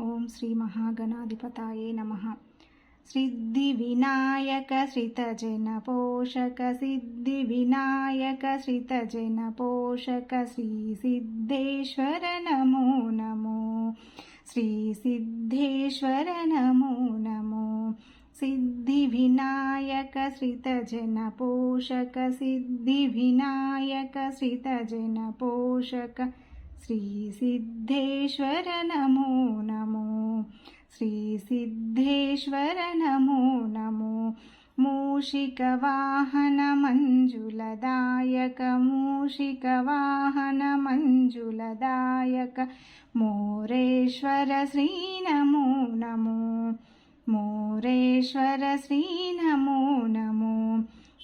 ఓం శ్రీ మహాగణాధిపతాయే నమ. సిద్ధి వినాయక శ్రితజన పోషక సిద్ధి వినాయక శ్రితజన పోషక శ్రీ సిద్ధేశ్వర నమో నమో. శ్రీ సిద్ధేశ్వర నమో నమో. సిద్ధి వినాయక శ్రితజన పోషక సిద్ధి వినాయక శ్రితజన పోషక. श्रीसिद्धेश्वर नमो नमो। श्रीसिद्धेश्वर नमो नमो। मूषिकवाहन मञ्जुलदायक मोरेश्वर श्री नमो नमो। मोरेश्वर श्री नमो नमो।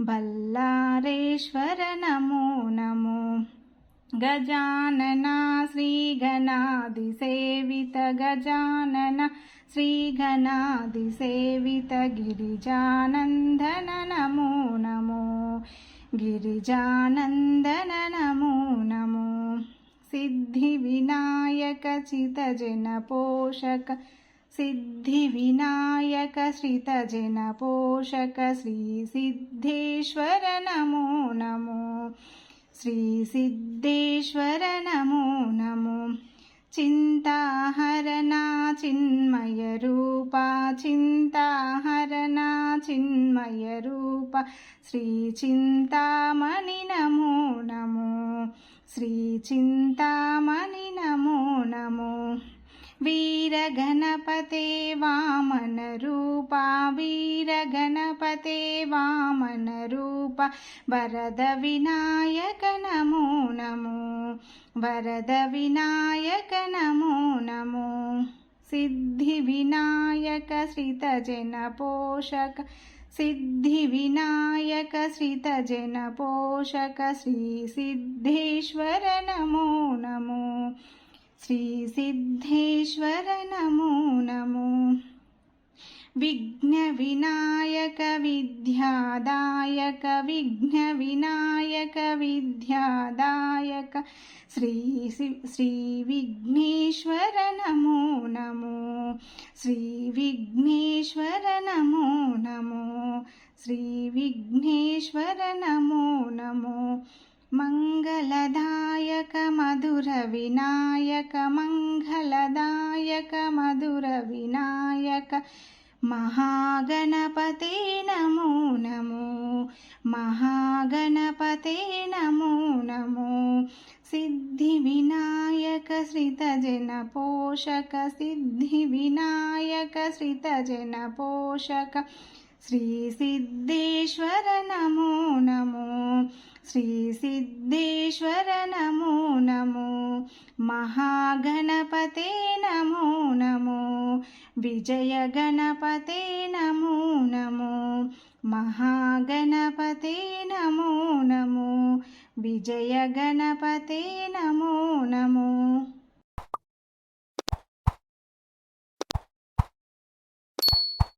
బల్లారేశ్వర నమో నమో. గజానన శ్రీఘనాది సేవిత నమో గజానన శ్రీగణాదిసేవిత సేవిత గిరిజానందన నమో నమో. గిరిజానందన నమో నమో. సిద్ధి వినాయక చితజన పోషక. సిద్ధి వినాయక శ్రితజన పోషక శ్రీ సిద్ధేశ్వర నమో నమో. శ్రీ సిద్ధేశ్వర నమో నమో. చింతాహరణ చిన్మయ రూప చింతాహరణ చిన్మయ రూప. శ్రీ చింతామణి నమో నమో. వీరగణపతే వామన రూప వీరగణపతే వామన రూప వరద వినాయక నమో నమో వరద వినాయక నమో నమో. సిద్ధి వినాయక శ్రితజన పోషక సిద్ధి వినాయక విఘ్న వినాయక విద్యాదాయక విఘ్న వినాయక విద్యాదాయక శ్రీ శ్రీ విఘ్నేశ్వర నమో నమో శ్రీ విఘ్నేశ్వర నమో నమో శ్రీ విఘ్నేశ్వర నమో నమో మంగళదాయక మధుర వినాయక మంగళదాయక మధుర వినాయక మహాగణపతే నమో నమో మహాగణపతే నమో నమో. సిద్ధి వినాయక శ్రితజన పోషక సిద్ధి వినాయక శ్రితజన పోషక. శ్రీ సిద్ధేశ్వర నమో నమో శ్రీ సిద్ధేశ్వర నమో నమో. మహాగణపతే నమో నమో విజయ గణపతే నమో నమో మహాగణపతే నమో నమో విజయ గణపతే నమో